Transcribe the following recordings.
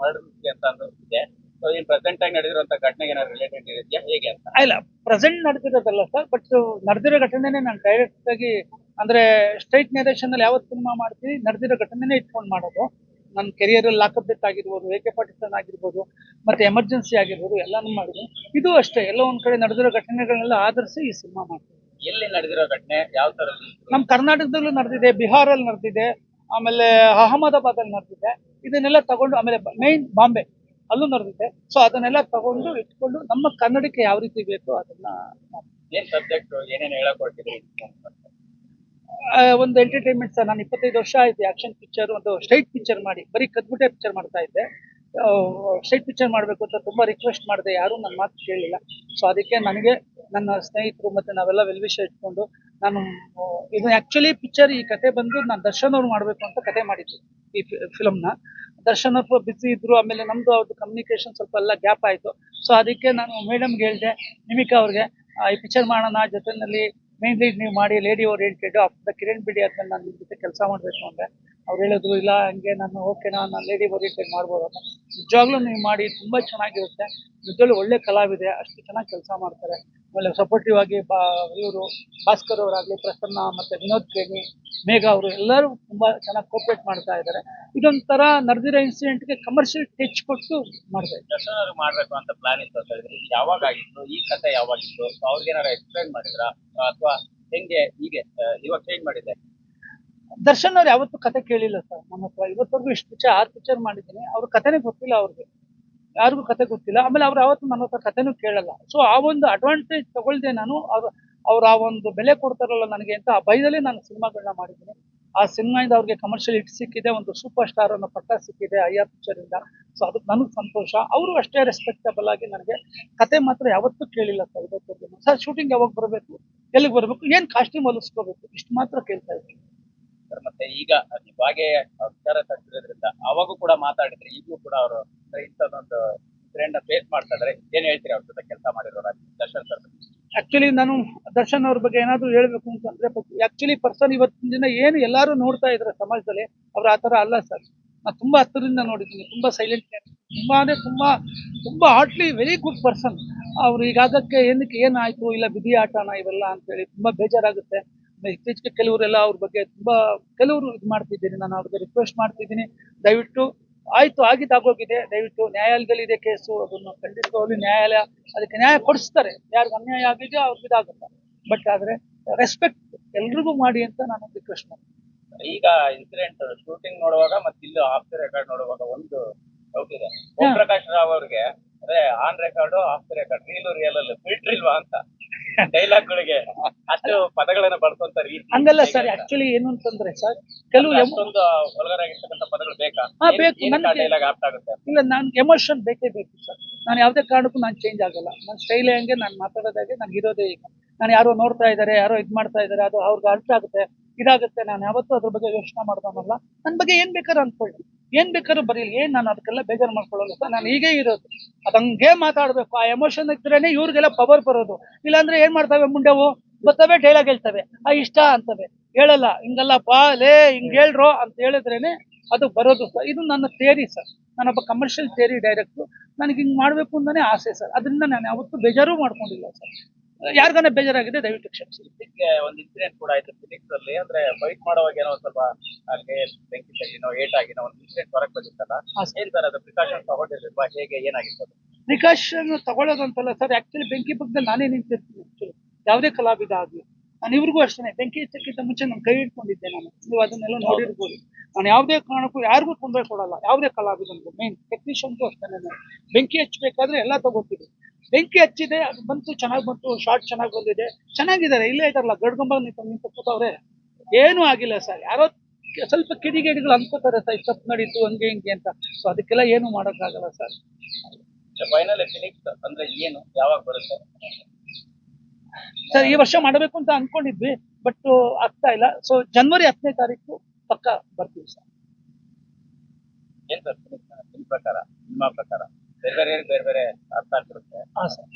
Murder ಅಂತ ಅನ್ನೋದಿದೆ so in present ಆಗಿ ನಡೆದಿರುವಂತ ಘಟನೆಗೆ ಏನಾದ್ರು ರಿಲೇಟೆಡ್ ಇದೆಯಾ? ಹೇಗೆ ಅಂತ? ಇಲ್ಲ ಪ್ರೆಸೆಂಟ್ ನಡೆದಿರೋದಲ್ಲ ಸರ್ ಬಟ್ ನಡೆದಿರೋ ಘಟನೆನೇ ನಾನು ಡೈರೆಕ್ಟ್ ಆಗಿ ಅಂದ್ರೆ ಸ್ಟ್ರೈಟ್ ನೇರೇಷನ್ ಅಲ್ಲಿ ಯಾವತ್ತು ಸಿನಿಮಾ ಮಾಡ್ತೀವಿ ನಡೆದಿರೋ ಘಟನೆನೇ ಇಟ್ಕೊಂಡು ಮಾಡೋದು. ನನ್ನ ಕೆರಿಯರ್ ಅಲ್ಲಿ ಲಾಕಪ್ ಡೆತ್ ಆಗಿರ್ಬೋದು ಎ ಕೆ ಪಾಕಿಸ್ತಾನ ಆಗಿರ್ಬೋದು ಮತ್ತೆ ಎಮರ್ಜೆನ್ಸಿ ಆಗಿರ್ಬೋದು ಎಲ್ಲಾನು ಮಾಡಿದ್ವಿ. ಇದು ಅಷ್ಟೇ ಎಲ್ಲ ಒಂದ್ ಕಡೆ ನಡೆದಿರೋ ಘಟನೆಗಳನ್ನೆಲ್ಲ ಆಧರಿಸಿ ಈ ಸಿನಿಮಾ ಮಾಡ್ತೀವಿ. ಎಲ್ಲಿ ನಡೆದಿರೋ ಘಟನೆ? ಯಾವ ತರ ನಮ್ಮ ಕರ್ನಾಟಕದಲ್ಲೂ ನಡೆದಿದೆ ಬಿಹಾರಲ್ಲಿ ನಡೆದಿದೆ ಆಮೇಲೆ ಅಹಮದಾಬಾದ್ ಅಲ್ಲಿ ನಡೆದಿದೆ. ಇದನ್ನೆಲ್ಲ ತಗೊಂಡು ಆಮೇಲೆ ಮೈನ್ ಬಾಂಬೆ ಅಲ್ಲೂ ನಡೆದಿದೆ. ಸೊ ಅದನ್ನೆಲ್ಲ ತಗೊಂಡು ಇಟ್ಕೊಂಡು ನಮ್ಮ ಕನ್ನಡಕ್ಕೆ ಯಾವ ರೀತಿ ಬೇಕು ಅದನ್ನ. ಏನ್ ಸಬ್ಜೆಕ್ಟ್ ಏನೇನ್ ಹೇಳಕ್ ಹೊರಟಿದ್ರಿ? ಒಂದು ಎಂಟರ್ಟೈನ್ಮೆಂಟ್ ಸರ್ ನಾನು ಇಪ್ಪತ್ತೈದು ವರ್ಷ ಆಯ್ತು ಆಕ್ಷನ್ ಪಿಕ್ಚರ್ ಒಂದು ಸ್ಟ್ರೈಟ್ ಪಿಕ್ಚರ್ ಮಾಡಿ ಬರೀ ಕದ್ಬಿಟ್ಟೆ ಪಿಕ್ಚರ್ ಮಾಡ್ತಾ ಇದ್ದೆ. ಸ್ಟ್ರೈಟ್ ಪಿಕ್ಚರ್ ಮಾಡಬೇಕು ಅಂತ ತುಂಬಾ ರಿಕ್ವೆಸ್ಟ್ ಮಾಡಿದೆ ಯಾರೂ ನನ್ನ ಮಾತು ಕೇಳಲಿಲ್ಲ ಸೊ ಅದಕ್ಕೆ ನನಗೆ ನನ್ನ ಸ್ನೇಹಿತರು ಮತ್ತೆ ನಾವೆಲ್ಲ ವೆಲ್ವಿಷ ಇಟ್ಕೊಂಡು ನಾನು, ಇದು ಆಕ್ಚುಲಿ ಪಿಕ್ಚರ್ ಈ ಕತೆ ಬಂದು ನಾನು ದರ್ಶನ್ ಅವ್ರು ಮಾಡಬೇಕು ಅಂತ ಕತೆ ಮಾಡಿದ್ದು ಈ ಫಿಲಮ್ನ ದರ್ಶನ್ ಅವರು ಬಿಸಿ ಇದ್ರು, ಆಮೇಲೆ ನಮ್ದು ಅವ್ರದ್ದು ಕಮ್ಯುನಿಕೇಶನ್ ಸ್ವಲ್ಪ ಎಲ್ಲ ಗ್ಯಾಪ್ ಆಯ್ತು. ಸೊ ಅದಕ್ಕೆ ನಾನು ಮೇಡಮ್ಗೆ ಹೇಳಿದೆ, ನಿಮಿಕಾ ಅವ್ರಿಗೆ ಈ ಪಿಕ್ಚರ್ ಮಾಡೋಣ, ಜೊತೆನಲ್ಲಿ ಮೇನ್ ಲೀಡ್ ನೀವು ಮಾಡಿ ಲೇಡಿ ಓರಿಯೆಂಟೆಡ್ ಆಫ್ಟರ್ ಕಿರಣ್ ಬಿಡಿ ಆದ್ಮೇಲೆ ನಾನು ನಿಮ್ಮ ಜೊತೆ ಕೆಲಸ ಮಾಡಬೇಕು ಅಂದ್ರೆ, ಅವ್ರು ಹೇಳಿದ್ರು, ಇಲ್ಲ, ಹಂಗೆ ನಾನು ಓಕೆನಾ ನಾನು ಲೇಡಿ ಓರಿಯೆಂಟೆಡ್ ಮಾಡ್ಬೋದು ಅಂತ. ನಿಜವಾಗ್ಲೂ ನೀವು ಮಾಡಿ, ತುಂಬಾ ಚೆನ್ನಾಗಿರುತ್ತೆ. ನಿಜವಾಗ್ಲೂ ಒಳ್ಳೆ ಕಲಾವಿದೆ, ಅಷ್ಟು ಚೆನ್ನಾಗಿ ಕೆಲಸ ಮಾಡ್ತಾರೆ. ಆಮೇಲೆ ಸಪೋರ್ಟಿವ್ ಆಗಿ ಬಾ ಇವರು ಭಾಸ್ಕರ್ ಅವರಾಗಲಿ ಪ್ರಸನ್ನ ಮತ್ತೆ ವಿನೋದ್ ಪ್ರೇಮಿ ಮೇಘ ಅವರು ಎಲ್ಲರೂ ತುಂಬಾ ಚೆನ್ನಾಗಿ ಕೋಪರೇಟ್ ಮಾಡ್ತಾ ಇದ್ದಾರೆ. ಇದೊಂಥರ ನಡೆದಿರೋ ಇನ್ಸಿಡೆಂಟ್ಗೆ ಕಮರ್ಷಿಯಲ್ ಟಚ್ ಕೊಟ್ಟು ಮಾಡಿದೆ ದರ್ಶನ್ ಮಾಡಬೇಕು ಮಾಡ್ಬೇಕು ಅಂತ ಪ್ಲಾನ್ ಇತ್ತು ಅಂತ ಹೇಳಿದ್ರೆ ಯಾವಾಗ ಆಗಿತ್ತು ಈ ಕತೆ ಯಾವಾಗಿತ್ತು ಅವ್ರಿಗೆ ಏನಾರು ಎಕ್ಸ್ಪ್ಲೈನ್ ಮಾಡಿದ್ರ ಅಥವಾ ಹೆಂಗೆ ಹೀಗೆ ಇವಾಗ ಚೇಂಜ್ ಮಾಡಿದೆ ದರ್ಶನ್ ಅವ್ರು ಯಾವತ್ತೂ ಕತೆ ಕೇಳಿಲ್ಲ ಸರ್ ನನ್ನ ಹತ್ರ ಇವತ್ತವರೆಗೂ ಇಷ್ಟು ಪಿಕ್ಚರ್ ಆರು ಪಿಕ್ಚರ್ ಮಾಡಿದ್ದೀನಿ. ಅವ್ರ ಕಥೆನೇ ಗೊತ್ತಿಲ್ಲ ಅವ್ರಿಗೆ. ಯಾರಿಗೂ ಕತೆ ಗೊತ್ತಿಲ್ಲ. ಆಮೇಲೆ ಅವ್ರು ಯಾವತ್ತೂ ನನ್ನ ಹತ್ರ ಕೇಳಲ್ಲ. ಸೊ ಆ ಒಂದು ಅಡ್ವಾಂಟೇಜ್ ತಗೊಳ್ದೆ ನಾನು ಅವ್ರ ಅವ್ರ ಆ ಒಂದು ಬೆಲೆ ಕೊಡ್ತಾರಲ್ಲ ನನಗೆ ಅಂತ ಆ ಭಯದಲ್ಲಿ ನಾನು ಸಿನಿಮಾಗಳನ್ನ ಮಾಡಿದ್ದೀನಿ. ಆ ಸಿನಿಮಾಯಿಂದ ಅವ್ರಿಗೆ ಕಮರ್ಷಿಯಲ್ ಹಿಟ್ ಸಿಕ್ಕಿದೆ, ಒಂದು ಸೂಪರ್ ಸ್ಟಾರ್ ಅನ್ನೋ ಪಟ್ಟ ಸಿಕ್ಕಿದೆ ಐಆರ್ ಆರ್ ಪಿಕ್ಚರ್ ಇಂದ. ಸೊ ಅದಕ್ಕೆ ನನಗೆ ಸಂತೋಷ. ಅವರು ಅಷ್ಟೇ ರೆಸ್ಪೆಕ್ಟಬಲ್ ಆಗಿ ನನಗೆ ಕತೆ ಮಾತ್ರ ಯಾವತ್ತೂ ಕೇಳಿಲ್ಲ ಸರ್. ಇವತ್ತು ಸರ್ ಶೂಟಿಂಗ್ ಯಾವಾಗ ಬರಬೇಕು? ಎಲ್ಲಿಗೆ ಬರಬೇಕು? ಏನ್ ಕಾಸ್ಟ್ಯೂಮ್ ಹೊಲಿಸ್ಕೋಬೇಕು? ಇಷ್ಟು ಮಾತ್ರ ಕೇಳ್ತಾ ಇದ್ದೀನಿ. ಮತ್ತೆ ಈಗ ಇವಾಗೆ ವಿಚಾರ ತಟ್ಟಿರೋದ್ರಿಂದ ಅವಾಗೂ ಕೂಡ ಮಾತಾಡಿದ್ರೆ ಈಗಲೂ ಕೂಡ ಅವರು ಇಂಥದ್ದೊಂದು ಟ್ರೆಂಡ್ ಫೇಸ್ ಮಾಡ್ತಾ ಇದ್ದಾರೆ. ಏನ್ ಹೇಳ್ತೀರಿ ಅವ್ರ ಜೊತೆ ಕೆಲಸ ಮಾಡಿರೋರ ದರ್ಶನ್ ಸರ್? ಆಕ್ಚುಲಿ ನಾನು ದರ್ಶನ್ ಅವ್ರ ಬಗ್ಗೆ ಏನಾದ್ರು ಹೇಳ್ಬೇಕು ಅಂತಂದ್ರೆ ಆಕ್ಚುಲಿ ಪರ್ಸನ್ ಇವತ್ತಿನ ದಿನ ಏನು ಎಲ್ಲರೂ ನೋಡ್ತಾ ಇದ್ದಾರೆ ಸಮಾಜದಲ್ಲಿ, ಅವ್ರು ಆ ತರ ಅಲ್ಲ ಸರ್. ನಾನು ತುಂಬಾ ಹತ್ತಿರದಿಂದ ನೋಡಿದ್ದೀನಿ, ತುಂಬಾ ಸೈಲೆಂಟ್ ತುಂಬಾ ಅಂದ್ರೆ ತುಂಬಾ ತುಂಬಾ ಹಾರ್ಟ್ಲಿ ವೆರಿ ಗುಡ್ ಪರ್ಸನ್ ಅವ್ರು ಈಗಾಗಕ್ಕೆ ಏನಕ್ಕೆ ಏನಾಯ್ತು, ಇಲ್ಲ ಬಿದಿ ಆಟನ ಇವೆಲ್ಲ ಅಂತೇಳಿ ತುಂಬಾ ಬೇಜಾರಾಗುತ್ತೆ. ಇತ್ತೀಚೆಗೆ ಕೆಲವರೆಲ್ಲ ಅವ್ರ ಬಗ್ಗೆ ತುಂಬಾ, ಕೆಲವರು ಇದು ಮಾಡ್ತಿದ್ದೀನಿ, ನಾನು ಅವ್ರಿಗೆ ರಿಕ್ವೆಸ್ಟ್ ಮಾಡ್ತಿದ್ದೀನಿ. ದಯವಿಟ್ಟು ಆಯ್ತು ಆಗಿದ್ದಾಗೋಗಿದೆ ದಯವಿಟ್ಟು ನ್ಯಾಯಾಲಯದಲ್ಲಿದೆ ಕೇಸು ಅದನ್ನು ಖಂಡಿತವಾಗಿ ನ್ಯಾಯಾಲಯ ಅದಕ್ಕೆ ನ್ಯಾಯ ಕೊಡಿಸ್ತಾರೆ. ಯಾರಿಗೂ ಅನ್ಯಾಯ ಆಗಿದೆಯೋ ಅವ್ರಿಗೆ ಇದಾಗುತ್ತೆ. ಬಟ್ ಆದ್ರೆ ರೆಸ್ಪೆಕ್ಟ್ ಎಲ್ರಿಗೂ ಮಾಡಿ ಅಂತ ನಾನು ರಿಕ್ವೆಸ್ಟ್ ಮಾಡ್ತೀನಿ. ಈಗ ಇನ್ಸಿಡೆಂಟ್ ಶೂಟಿಂಗ್ ನೋಡುವಾಗ ಮತ್ತೆ ಇಲ್ಲಿ ಆಫ್ ದ ರೆಕಾರ್ಡ್ ನೋಡುವಾಗ ಒಂದು ಡೌಟ್ ಇದೆ. ಓಂ ಪ್ರಕಾಶ್ ರಾವ್ ಅವ್ರಿಗೆ ಅದೇ on record off the record reel real ಅಲ್ಲಿ ಫಿಲ್ಟರ್ ಇಲ್ವಾ ಅಂತ. ಡೈಲಾಗ್ ಗಳಿಗೆ ಅಷ್ಟು ಪದಗಳನ್ನ ಬಳಸುವಂತ ರೀತಿ ಹಂಗಲ್ಲ ಸರ್ ಆಕ್ಚುಲಿ ಏನು ಅಂತಂದ್ರೆ ಸರ್? ಕೆಲವು ಒಳಗರಾಗಿರ್ತಕ್ಕಂಥ ಪದಗಳು ಬೇಕಾ? ಹಾ, ಬೇಕು. ನನಗೆ- ಡೈಲಾಗ್ ಆಪ್ಟ್ ಆಗುತ್ತೆ? ಇಲ್ಲ ನಾನು ಎಮೋಷನ್ ಬೇಕೇ ಬೇಕು ಸರ್. ನಾನು ಯಾವುದೇ ಕಾರಣಕ್ಕೂ ನಾನು ಚೇಂಜ್ ಆಗಲ್ಲ. ನನ್ನ ಸ್ಟೈಲ್ ಹಂಗೆ ನಾನು ಮಾತಾಡೋದಾಗೆ ನಾನು ಇರೋದೇ ಈಗ. ನಾನು ಯಾರೋ ನೋಡ್ತಾ ಇದ್ದಾರೆ ಯಾರೋ ಇದು ಮಾಡ್ತಾ ಇದ್ದಾರೆ ಅದು ಅವ್ರಿಗೆ ಅರ್ಥ ಆಗುತ್ತೆ. ಇದಾಗುತ್ತೆ ನಾನು. ಯಾವತ್ತೂ ಅದ್ರ ಬಗ್ಗೆ ಯೋಚನೆ ಮಾಡ್ದವನಲ್ಲ ನನ್ನ ಬಗ್ಗೆ ಏನ್ ಬೇಕಾದ್ರೂ ಅನ್ಕೊಳ್ಳಿ. ಏನ್ ಬೇಕಾದ್ರೂ ಬರೀಲಿ. ಏನ್ ನಾನು ಅದಕ್ಕೆಲ್ಲ ಬೇಜಾರು ಮಾಡ್ಕೊಳ್ಳೋಲ್ಲ ಸರ್ ನಾನು ಹೀಗೆ ಇರೋದು. ಅದಂಗೆ ಮಾತಾಡ್ಬೇಕು. ಆ ಎಮೋಷನ್ ಇದ್ರೇನೆ ಇವ್ರಿಗೆಲ್ಲ ಪವರ್ ಬರೋದು. ಇಲ್ಲಾಂದ್ರೆ ಏನ್ ಮಾಡ್ತವೆ ಮುಂಡೆವು? ಬರ್ತವೆ ಡೈಲಾಗ್ ಹೇಳ್ತವೆ. ಆ ಇಷ್ಟ ಅಂತವೆ. ಹೇಳಲ್ಲ. ಹಿಂಗಲ್ಲಪ್ಪ ಲೇ, ಹಿಂಗ್ ಹೇಳ್ರೋ ಅಂತ ಹೇಳಿದ್ರೇನೆ ಅದು ಬರೋದು ಸರ್. ಇದು ನನ್ನ ಥಿಯರಿ ಸರ್. ನಾನೊಬ್ಬ ಕಮರ್ಷಿಯಲ್ ಥಿಯರಿ ಡೈರೆಕ್ಟ್ರು ನನಗೆ ಹಿಂಗ್ ಮಾಡ್ಬೇಕು ಅಂತಾನೆ ಆಸೆ ಸರ್. ಅದರಿಂದ ನಾನು ಯಾವತ್ತೂ ಬೇಜಾರು ಮಾಡ್ಕೊಂಡಿಲ್ಲ ಸರ್. ಯಾರಿಗಾನ ಬೇಜಾರಾಗಿದೆ ದಯವಿಟ್ಟು ಕ್ಷಮಿಸಿ. ಇದಕ್ಕೆ ಒಂದು ಇನ್ಸಿಡೆಂಟ್ ಕೂಡ ಆಯ್ತು ಫಿನಿಕ್ಸ್ ಅಲ್ಲಿ. ಅಂದ್ರೆ ಫೈಟ್ ಮಾಡುವಾಗ ಏನೋ ಸ್ವಲ್ಪ ಅಲ್ಲಿ ಬೆಂಕಿ ತಗಿನೋ ಏಟ್ ಆಗಿನೋ ಒಂದು ಇನ್ಸಿಡೆಂಟ್ ಹೊರಗೆ ಬಂದಿತ್ತಲ್ಲ. ಏನ್ ಸರ್ ಅದು ಪ್ರಿಕಾಷನ್ ತಗೊಂಡಿರ್ಲಿಲ್ವಾ ಹೇಗೆ ಏನಾಗಿತ್ತು? Precaution ತಗೊಳ್ಳೋದಂತಲ್ಲ sir. ಆಕ್ಚುಲಿ ಬೆಂಕಿ ಪಕ್ಕದಲ್ಲಿ ನಾನೇ ನಿಂತಿರ್ತೀನಿ ಆಕ್ಚುಲಿ ಯಾವುದೇ ಕಲಾವಿದ ಆಗಲಿ. ನಾನು ಇವ್ರಿಗೂ ಅಷ್ಟೇ ಬೆಂಕಿ ಹೆಚ್ಚಕ್ಕಿಂತ ಮುಂಚೆ ನಾನು ಕೈ ಇಟ್ಕೊಂಡಿದ್ದೆ ನಾನು. ನೀವು ಅದನ್ನೆಲ್ಲ ನೋಡಿರ್ಬೋದು. ನಾನು ಯಾವುದೇ ಕಾರಣಕ್ಕೂ ಯಾರಿಗೂ ತೊಂದರೆ ಕೊಡಲ್ಲ. ಯಾವುದೇ ಕಲಾವಿದನಿಗೂ. ಮೇನ್ ಟೆಕ್ನಿಷಿಯನ್ಗೂ ಅಷ್ಟೇ ನಾನು. ಬೆಂಕಿ ಹಚ್ಚಬೇಕಾದ್ರೆ ಎಲ್ಲ ತಗೋತೀವಿ ಬೆಂಕಿ ಹಚ್ಚಿದೆ ಅದು ಬಂತು ಚೆನ್ನಾಗಿ ಬಂತು ಶಾರ್ಟ್ ಚೆನ್ನಾಗಿ ಬಂದಿದೆ. ಚೆನ್ನಾಗಿದ್ದಾರೆ ಇಲ್ಲೇ ಇದಾರಲ್ಲ ಗಡ್ಗೊಂಬ ನಿಂತು ಕೂತವ್ರೆ. ಏನೂ ಆಗಿಲ್ಲ ಸರ್. ಯಾರೋ ಸ್ವಲ್ಪ ಕಿಡಿಗೇಡಿಗಳು ಅನ್ಕೋತಾರೆ ಸರ್ ತಪ್ಪು ನಡೀತು ಹಂಗೆ ಹಿಂಗೆ ಅಂತ. ಸೊ ಅದಕ್ಕೆಲ್ಲ ಏನು ಮಾಡೋಕ್ಕಾಗಲ್ಲ ಸರ್. ಫೈನಲ್ ಫಿನಿಕ್ಸ್ ಅಂದ್ರೆ ಏನು? ಯಾವಾಗ ಬರುತ್ತೆ? ಸರ್ ಈ ವರ್ಷ ಮಾಡಬೇಕು ಅಂತ ಅನ್ಕೊಂಡಿದ್ವಿ ಬಟ್ ಆಗ್ತಾ ಇಲ್ಲ. ಸೊ ಜನವರಿ ಹತ್ತನೇ ತಾರೀಕು ಪಕ್ಕ ಬರ್ತೀವಿ ಸರ್. ಏನ್ ಸರ್ ಫಿನಿಕ್ಸ್ ನಿಮ್ ಪ್ರಕಾರ ನಿಮ್ಮ ಪ್ರಕಾರ? ಬೇರೆ ಬೇರೆ ಬೇರೆ ಬೇರೆ ಅರ್ಥ ಆಗ್ತಿರುತ್ತೆ ಸರ್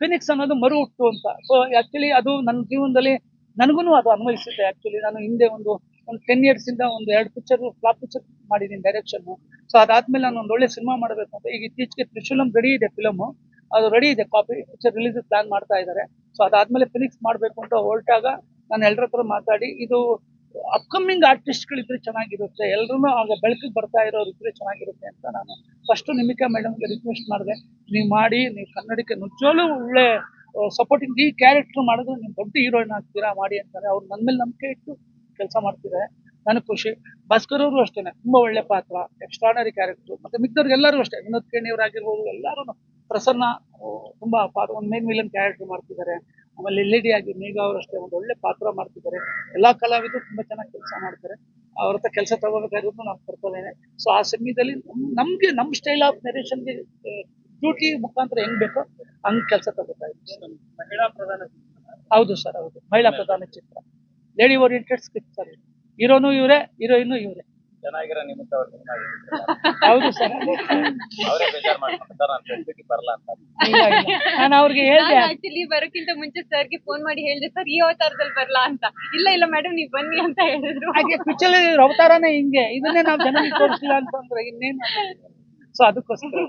ಫಿನಿಕ್ಸ್ ಅನ್ನೋದು ಮರು ಹುಟ್ಟು ಅಂತ. ಸೊ ಆಕ್ಚುಲಿ ಅದು ನನ್ನ ಜೀವನದಲ್ಲಿ ನನಗೂ ಅದು ಅನ್ವಯಿಸುತ್ತೆ. ಆಕ್ಚುಲಿ ನಾನು ಹಿಂದೆ ಒಂದು ಒಂದು ಟೆನ್ ಇಯರ್ಸ್ ಇಂದ ಒಂದು ಎರಡು ಪಿಕ್ಚರ್ ಫ್ಲಾಪ್ ಪಿಕ್ಚರ್ ಮಾಡಿದ್ದೀನಿ ಡೈರೆಕ್ಷನ್ ಸೊ ಅದಾದ್ಮೇಲೆ ನಾನು ಒಂದು ಒಳ್ಳೆ ಸಿನಿಮಾ ಮಾಡಬೇಕು ಅಂತ. ಈಗ ಇತ್ತೀಚೆಗೆ ತ್ರಿಶೂಲಂ ರೆಡಿ ಇದೆ ಫಿಲಮ್ ಅದು ರೆಡಿ ಇದೆ. ಕಾಪಿ ಪಿಕ್ಚರ್ ರಿಲೀಸ್ ಪ್ಲಾನ್ ಮಾಡ್ತಾ ಇದ್ದಾರೆ. ಸೊ ಅದಾದ್ಮೇಲೆ ಫಿನಿಕ್ಸ್ ಮಾಡಬೇಕು ಅಂತ ಹೊರಟಾಗ ನಾನು ಎಲ್ಲರ ಹತ್ರ ಮಾತಾಡಿ, ಇದು ಅಪ್ಕಮಿಂಗ್ ಆರ್ಟಿಸ್ಟ್ಗಳಿದ್ರೆ ಚೆನ್ನಾಗಿರುತ್ತೆ ಎಲ್ಲರೂ ಆಗ ಬೆಳಕಿಗೆ ಬರ್ತಾ ಇರೋರು ಇದ್ರೆ ಚೆನ್ನಾಗಿರುತ್ತೆ ಅಂತ ನಾನು ಫಸ್ಟ್ ನಿಮಿಕಾ ಮೇಡಮ್ಗೆ ರಿಕ್ವೆಸ್ಟ್ ಮಾಡಿದೆ. ನೀವು ಮಾಡಿ, ನೀವು ಕನ್ನಡಕ್ಕೆ ನಿಜವಾಗ್ಲೂ ಒಳ್ಳೆ ಸಪೋರ್ಟಿಂಗ್ ಈ ಕ್ಯಾರೆಕ್ಟರ್ ಮಾಡಿದ್ರೆ ನೀವು ದೊಡ್ಡ ಹೀರೋಯಿನ್ ಆಗ್ತೀರಾ, ಮಾಡಿ ಅಂತಾರೆ. ಅವ್ರು ನನ್ನ ಮೇಲೆ ನಂಬಿಕೆ ಇಟ್ಟು ಕೆಲಸ ಮಾಡ್ತಿದ್ದಾರೆ ನನಗೆ ಖುಷಿ. ಭಾಸ್ಕರ್ ಅವರು ಅಷ್ಟೇ ತುಂಬಾ ಒಳ್ಳೆ ಪಾತ್ರ ಎಕ್ಸ್ಟ್ರಾನರಿ ಕ್ಯಾರೆಕ್ಟರ್ ಮತ್ತೆ ಮಿಕ್ಕದವ್ರಿಗೆ ಎಲ್ಲರೂ ಅಷ್ಟೇ, ವಿನೋದ್ ಕೇಣಿಯವರಾಗಿರ್ಬೋದು ಎಲ್ಲರೂ ಪ್ರಸನ್ನ ತುಂಬಾ ಪಾತ್ರ, ಒಂದು ಮೇನ್ ವಿಲನ್ ಕ್ಯಾರೆಕ್ಟರ್ ಮಾಡ್ತಿದ್ದಾರೆ ಆಮೇಲೆ ಎಲ್ ಡಿ ಆಗಿ ಮೇಘ ಅವರು ಅಷ್ಟೇ ಒಂದು ಒಳ್ಳೆ ಪಾತ್ರ ಮಾಡ್ತಿದ್ದಾರೆ. ಎಲ್ಲ ಕಲಾವಿದರು ತುಂಬಾ ಚೆನ್ನಾಗಿ ಕೆಲಸ ಮಾಡ್ತಾರೆ. ಅವ್ರ ಹತ್ರ ಕೆಲಸ ತಗೋಬೇಕಾಗಿರೋದು ನಾನು ಕರ್ಕೊಳೇನೆ ಸೊ ಆ ಸಮಯದಲ್ಲಿ ನಮಗೆ ನಮ್ಗೆ ನಮ್ ಸ್ಟೈಲ್ ಆಫ್ ನೆರೇಷನ್ಗೆ ಡ್ಯೂಟಿ ಮುಖಾಂತರ ಹೆಂಗ್ ಬೇಕೋ ಹಂಗ್ ಕೆಲಸ ತಗೋತಾ ಮಹಿಳಾ ಪ್ರಧಾನ ಹೌದು ಸರ್ ಹೌದು. ಮಹಿಳಾ ಪ್ರಧಾನ ಚಿತ್ರ. ಲೇಡಿ ಓರಿಯೆಂಟೆಡ್ ಸ್ಕ್ರಿಪ್ಟ್ ಸರ್ ಹೀರೋನು ಇವರೇ ಹೀರೋಯಿನು ಇವರೇ. ಚೆನ್ನಾಗಿರೋ ನಿಮಿತ್ತ ಅವ್ರು ಸಿನಿಮಾ ಹೌದು ಸರ್. ಅವರೇ ಬೇಜಾರ್ ಮಾಡ್ಕೊಂತಾರೆ ನಾನು ಫೆಸಿಲಿಟಿ ಬರಲ್ಲ ಅಂತ. ಇಲ್ಲ ಇಲ್ಲ ನಾನು ಅವ್ರಿಗೆ ಹೇಳಿದೆ. ನಾನು ಆಕ್ಚುಲಿ ಬರೋಕ್ಕಿಂತ ಮುಂಚೆ ಸರ್ಗೆ ಫೋನ್ ಮಾಡಿ ಹೇಳಿದೆ ಸರ್ ಈ ಅವತಾರದಲ್ಲಿ ಬರಲ್ಲ ಅಂತ. ಇಲ್ಲ ಇಲ್ಲ ಮೇಡಮ್ ನೀವು ಬನ್ನಿ ಅಂತ ಹೇಳಿದ್ರು. ಹಾಗೆ ಪಿಕ್ಚರ್ ಅವತಾರನೇ ಹಿಂಗೆ. ಇದನ್ನೇ ನಾವು ಜನರಿಗೆ ತೋರಿಸಿಲ್ಲ ಅಂತಂದ್ರೆ ಇನ್ನೇನು ಸೊ ಅದಕ್ಕೋಸ್ಕರ.